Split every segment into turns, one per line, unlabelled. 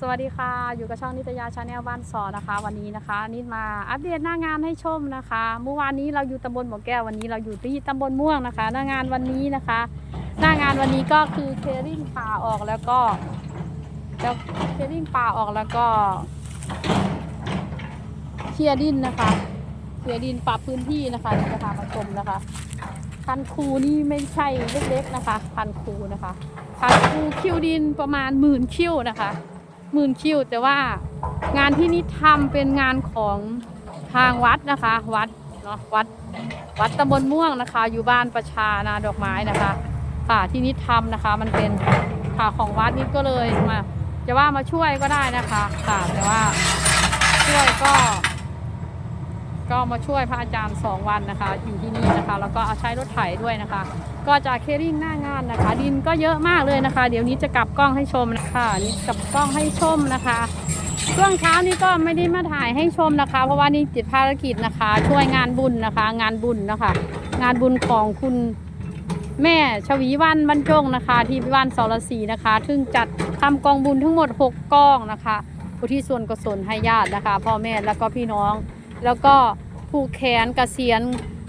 สวัสดีค่ะ อยู่กับช่องนิตยาชาแนลบ้านสอนะคะ วันนี้นะคะนิดมาอัปเดตหน้างานให้ชมนะคะ เมื่อวานนี้เราอยู่ตำบลบ่อแก้ววันนี้เราอยู่ที่ตำบลม่วงนะคะ หน้างานวันนี้นะคะ หน้างานวันนี้ก็คือเคลิ่งป่าออกแล้วก็แล้วเคลิ่งป่าออกแล้วก็เคลียร์ดินนะคะเคลียร์ดินปรับพื้นที่นะคะเดี๋ยวจะพามาชมนะคะพันคูนี่ไม่ใช่เล็กๆนะคะพันคูนะคะพันคูคิวดินประมาณหมื่นคิวนะคะ หมื่นคิวแต่ว่างานที่นี่ทำเป็นงานของทางวัดนะคะ วัดเนาะวัดวัดตำบลม่วงนะคะ อยู่บ้านประชานาดอกไม้นะคะค่ะที่นี่ทำนะคะ มันเป็นค่ะของวัดนิดก็เลยมาจะว่ามาช่วยก็ได้นะคะค่ะแต่ว่าช่วยก็ ก็มาช่วยพระอาจารย์ 2 วันนะคะ อยู่ที่นี่นะคะ แล้วก็เอาใช้รถไถด้วยนะคะ ก็จะเคริ่งหน้างานนะคะ ดินก็เยอะมากเลยนะคะ เดี๋ยวนี้จะกลับกล้องให้ชมนะคะนี่กลับกล้องให้ชมนะคะช่วงเช้านี้ก็ไม่ได้มาถ่ายให้ชมนะคะ เพราะว่านี่ติดภารกิจนะคะ ช่วยงานบุญนะคะ งานบุญนะคะ งานบุญของคุณแม่ชวีวันบรรจงนะคะ ที่บ้านสรศรีนะคะ ซึ่งจัดทำกองบุญทั้งหมด 6กองนะคะอุทิศส่วนกุศลให้ญาตินะคะ พ่อแม่แล้วก็พี่น้อง แล้วก็ผู้แขนกเกษียณ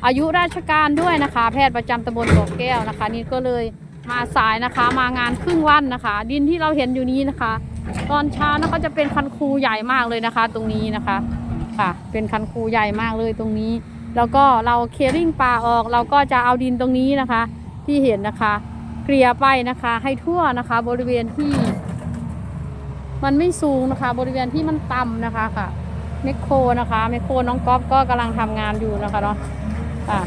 อายุราชการด้วยนะคะ แพทย์ประจำตำบลบ่อแก้วนะคะ นี่ก็เลยมาสายนะคะมางานครึ่งวันนะคะ ดินที่เราเห็นอยู่นี้นะคะ ตอนเช้านะคะจะเป็นคันคูใหญ่มากเลยนะคะ ตรงนี้นะคะค่ะ เป็นคันคูใหญ่มากเลยตรงนี้ แล้วก็เราเคลียริ่งปลาออก เราก็จะเอาดินตรงนี้นะคะ ที่เห็นนะคะ เกลี่ยไปนะคะ ให้ทั่วนะคะ บริเวณที่ มันไม่สูงนะคะ บริเวณที่มันต่ำนะคะค่ะ มคโครนะคะแมคโครน้องก๊อฟก็กำลังทำงานอยู่นะคะเนาะอะ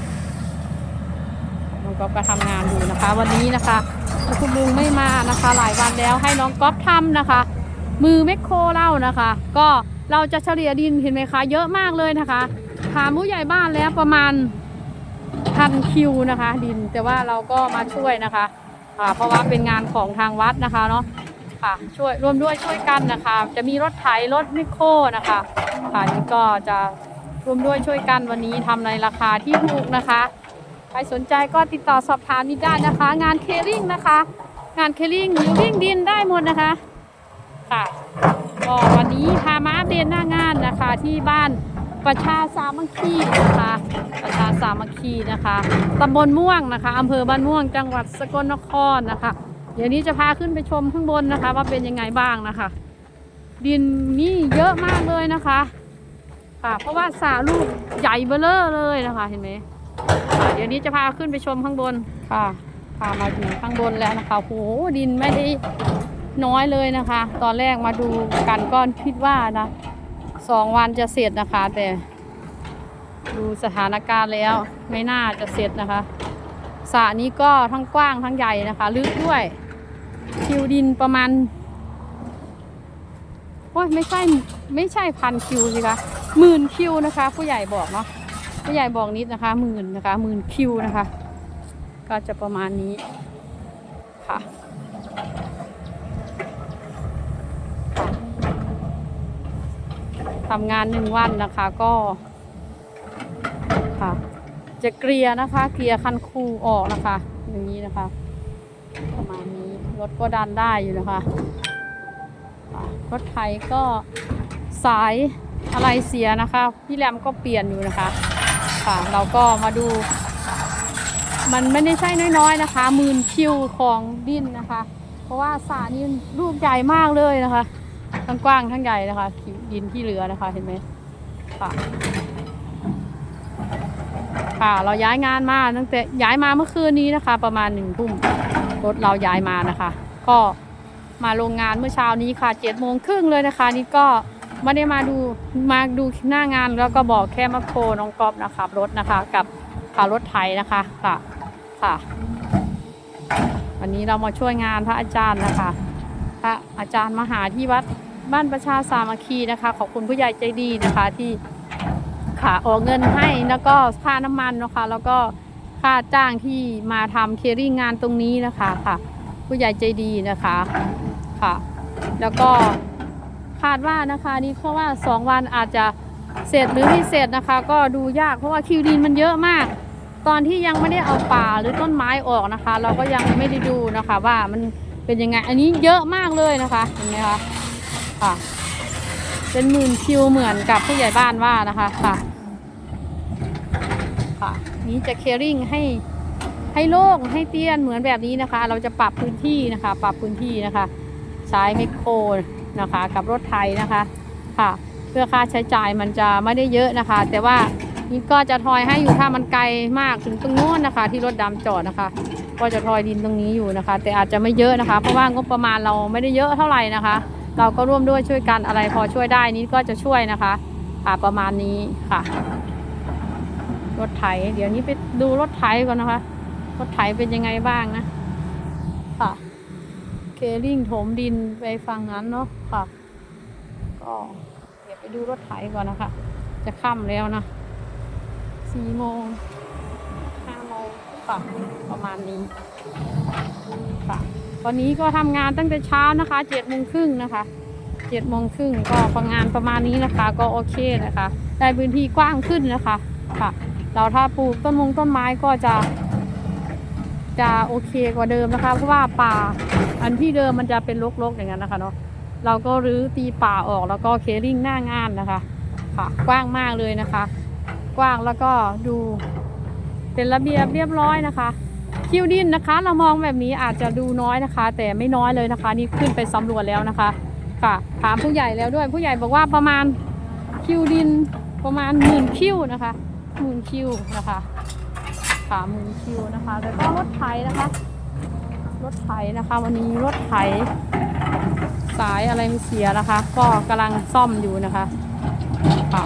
น้องก๊อฟก็ทำงานอยู่นะคะ วันนี้นะคะคุณลุงไม่มานะคะ หลายวันแล้วให้น้องก๊อฟทำนะคะ มือแมคโครเล่านะคะ ก็เราจะเฉลี่ยดินเห็นไหมคะ เยอะมากเลยนะคะถามผู้ใหญ่บ้านแล้วประมาณพันคิวนะคะ ดินแต่ว่าเราก็มาช่วยนะคะอ่าเพราะว่าเป็นงานของทางวัดนะคะเนาะ ค่ะ ช่วยร่วมด้วยช่วยกันนะคะ จะมีรถไถรถมิโครนะคะค่ะนี่ก็จะร่วมด้วยช่วยกันวันนี้ทำในราคาที่ถูกนะคะ ใครสนใจก็ติดต่อสอบถามนิดได้นะคะ งานเคริ่งนะคะ งานเคริ่งหรือวิ่งดินได้หมดนะคะค่ะก็วันนี้พามาอัปเดตหน้างานนะคะที่บ้านประชาสามัคคีนะคะ ประชาสามัคคีนะคะตำบลม่วงนะคะอำเภอบ้านม่วงจังหวัดสกลนครนะคะ เดี๋ยวนี้จะพาขึ้นไปชมข้างบนนะคะ ว่าเป็นยังไงบ้างนะคะ ดินนี่เยอะมากเลยนะคะ ค่ะ เพราะว่าสาลูกใหญ่เบ้อเร่อเลยนะคะ เห็นไหมเดี๋ยวนี้จะพาขึ้นไปชมข้างบนค่ะพามาถึงข้างบนแล้วนะคะโหดินไม่ได้น้อยเลยนะคะ ตอนแรกมาดูกันก็คิดว่านะสองวันจะเสร็จนะคะ แต่ดูสถานการณ์แล้วไม่น่าจะเสร็จนะคะสระนี้ก็ทั้งกว้างทั้งใหญ่นะคะ ลึกด้วย คิวดินประมาณโอ้ยไม่ใช่ไม่ใช่พันคิวสิคะหมื่นคิวนะคะ ผู้ใหญ่บอกเนาะผู้ใหญ่บอกนิดนะคะหมื่นนะคะหมื่นคิวนะคะ ก็จะประมาณนี้ค่ะทำงานหนึ่งวันนะคะก็ค่ะจะเกลียร์นะคะ เกลียร์คันคูออกนะคะ อย่างนี้นะคะ ประมาณนี้ รถก็ดันได้อยู่นะคะรถไถก็สายอะไรเสียนะคะ พี่แรมก็เปลี่ยนอยู่นะคะ ค่ะ เราก็มาดู มันไม่ได้ใช่น้อยๆนะคะหมื่นคิวของดินนะคะ เพราะว่าสระนี้ลูกใหญ่มากเลยนะคะ ทั้งกว้างทั้งใหญ่นะคะคิวดินที่เหลือนะคะเห็นไหมค่ะค่ะ เราย้ายงานมาตั้งแต่ย้ายมาเมื่อคืนนี้นะคะ ประมาณหนึ่งทุ่ม รถเราย้ายมานะคะ ก็มาโรงงานเมื่อเช้านี้ค่ะเจ็ดโมงครึ่งเลยนะคะ นี่ก็ไม่ได้มาดูมาดูหน้างานแล้วก็บอกแค่มาโคน้องก๊อฟนะคะรถนะคะกับขารถไถนะคะค่ะค่ะ วันนี้เรามาช่วยงานพระอาจารย์นะคะ พระอาจารย์มหาที่วัดบ้านประชาสามัคคีนะคะขอบคุณผู้ใหญ่ใจดีนะคะที่ค่ะออกเงินให้แล้วก็ค่าน้ำมันนะคะ แล้วก็ ค่าจ้างที่มาทำเคอรี่งานตรงนี้นะคะค่ะ ผู้ใหญ่ใจดีนะคะค่ะ แล้วก็คาดว่านะคะนี่เพราะว่าสองวันอาจจะเสร็จหรือไม่เสร็จนะคะ ก็ดูยากเพราะว่าคิวดินมันเยอะมาก ตอนที่ยังไม่ได้เอาป่าหรือต้นไม้ออกนะคะ เราก็ยังไม่ได้ดูนะคะ ว่ามันเป็นยังไงอันนี้เยอะมากเลยนะคะเห็นไหมคะค่ะ เป็นหมื่นคิวเหมือนกับผู้ใหญ่บ้านว่านะคะค่ะ ค่ะ นี้จะเคริ่งให้ให้โล่งให้เตี้ยนเหมือนแบบนี้นะคะ เราจะปรับพื้นที่นะคะ ปรับพื้นที่นะคะใช้ไมโครนะคะ กับรถไถนะคะค่ะ เพื่อค่าใช้จ่ายมันจะไม่ได้เยอะนะคะ แต่ว่านี่ก็จะทอยให้อยู่ถ้ามันไกลมากถึงตรงโน้นนะคะ ที่รถดำจอดนะคะ ก็จะทอยดินตรงนี้อยู่นะคะ แต่อาจจะไม่เยอะนะคะ เพราะว่างบประมาณเราไม่ได้เยอะเท่าไหร่นะคะ เราก็ร่วมด้วยช่วยกันอะไรพอช่วยได้นี้ก็จะช่วยนะคะ ค่ะประมาณนี้ค่ะ รถไถ เดี๋ยวนี้ไปดูรถไถก่อนนะคะ รถไถเป็นยังไงบ้างนะ ค่ะ เคลิ่งถมดินไปฝั่งนั้นเนาะ ค่ะ ก็เดี๋ยวไปดูรถไถก่อนนะคะ จะค่ำแล้วนะสี่โมงห้าโมงค่ะ ประมาณนี้ ค่ะวันนี้ก็ทำงานตั้งแต่เช้านะคะเจ็ดโมงครึ่งนะคะเจ็ดโมงครึ่งก็ทำงานประมาณนี้นะคะ ก็โอเคนะคะ ได้พื้นที่กว้างขึ้นนะคะค่ะ เราถ้าปลูกต้นมงต้นไม้ก็จะ จะโอเคกว่าเดิมนะคะ เพราะว่าป่าอันที่เดิมมันจะเป็นรกๆอย่างนั้นนะคะเนาะเราก็รื้อตีป่าออกแล้วก็เคลิ่งหน้างานนะคะ ค่ะ กว้างมากเลยนะคะ กว้างแล้วก็ดู เป็นระเบียบเรียบร้อยนะคะ คิวดินนะคะ เรามองแบบนี้อาจจะดูน้อยนะคะ แต่ไม่น้อยเลยนะคะ นี่ขึ้นไปสำรวจแล้วนะคะ ค่ะ ถามผู้ใหญ่แล้วด้วยผู้ใหญ่บอกว่าประมาณคิวดินประมาณหมื่นคิวนะคะ มื่นคิวนะคะค่ะหมื่นคิวนะคะ แล้วก็รถไถนะคะ รถไถนะคะ วันนี้รถไถสายอะไรมันเสียนะคะ ก็กำลังซ่อมอยู่นะคะค่ะ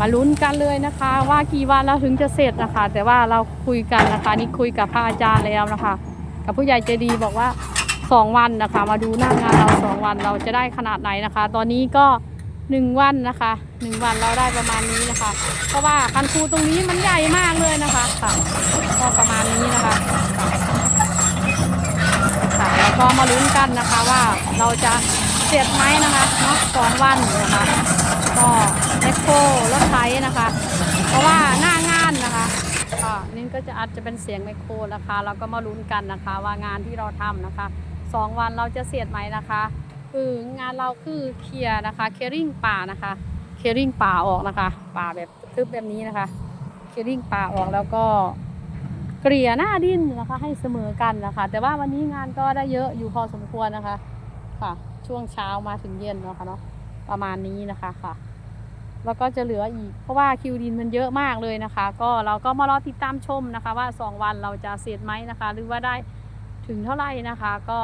มาลุ้นกันเลยนะคะ ว่ากี่วันเราถึงจะเสร็จนะคะ แต่ว่าเราคุยกันนะคะ นี่คุยกับพระอาจารย์แล้วนะคะ กับผู้ใหญ่ใจดีบอกว่าสองวันนะคะ มาดูหน้างานเราสองวันเราจะได้ขนาดไหนนะคะ ตอนนี้ก็ หนึ่งวันนะคะหนึ่งวันเราได้ประมาณนี้นะคะ เพราะว่าคันคูตรงนี้มันใหญ่มากเลยนะคะค่ะก็ประมาณนี้นะคะค่ะแล้วก็มาลุ้นกันนะคะว่าเราจะเสร็จไหมนะคะเนาะสองวันนะคะก็เอ็กโครถไถนะคะ เพราะว่าหน้างานนะคะค่ะนี่ก็จะอาจจะเป็นเสียงไมโครนะคะ เราก็มาลุ้นกันนะคะว่างานที่เราทำนะคะสองวันเราจะเสร็จไหมนะคะ คืองานเราคือเคลียร์นะคะเคริ่งป่านะคะเคริ่งป่าออกนะคะ ป่าแบบทึบแบบนี้นะคะเคริ่งป่าออกแล้วก็เกลี่ยหน้าดินนะคะให้เสมอกันนะคะ แต่ว่าวันนี้งานก็ได้เยอะอยู่พอสมควรนะคะ ค่ะ ช่วงเช้ามาถึงเย็นเนาะค่ะเนาะประมาณนี้นะคะค่ะ แล้วก็จะเหลืออีก เพราะว่าคิวดินมันเยอะมากเลยนะคะ ก็เราก็มารอติดตามชมนะคะ ว่า 2 วันเราจะเสร็จไหมนะคะ หรือว่าได้ถึงเท่าไหร่นะคะ ก็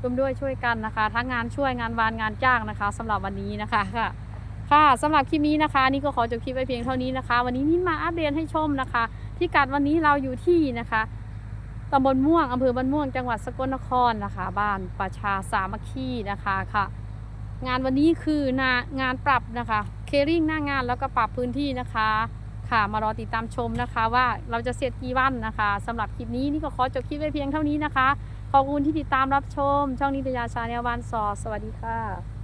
ร่วมด้วยช่วยกันนะคะ ทั้งงานช่วยงานวานงานจ้างนะคะสำหรับวันนี้นะคะค่ะค่ะสำหรับคลิปนี้นะคะ นี่ก็ขอจบคลิปไว้เพียงเท่านี้นะคะ วันนี้นินมาอัปเดตให้ชมนะคะพิกัดวันนี้เราอยู่ที่นะคะตำบลม่วงอำเภอบ้านม่วงจังหวัดสกลนครนะคะ บ้านประชาสามัคคีนะคะค่ะ งานวันนี้คือนางานปรับนะคะเคริ่งหน้างานแล้วก็ปรับพื้นที่นะคะค่ะมารอติดตามชมนะคะว่าเราจะเสร็จกี่วันนะคะสำหรับคลิปนี้นี่ก็ขอจบคลิปไว้เพียงเท่านี้นะคะ ขอบคุณที่ติดตามรับชม ช่องนิตยาชาแนลวันสอสวัสดีค่ะ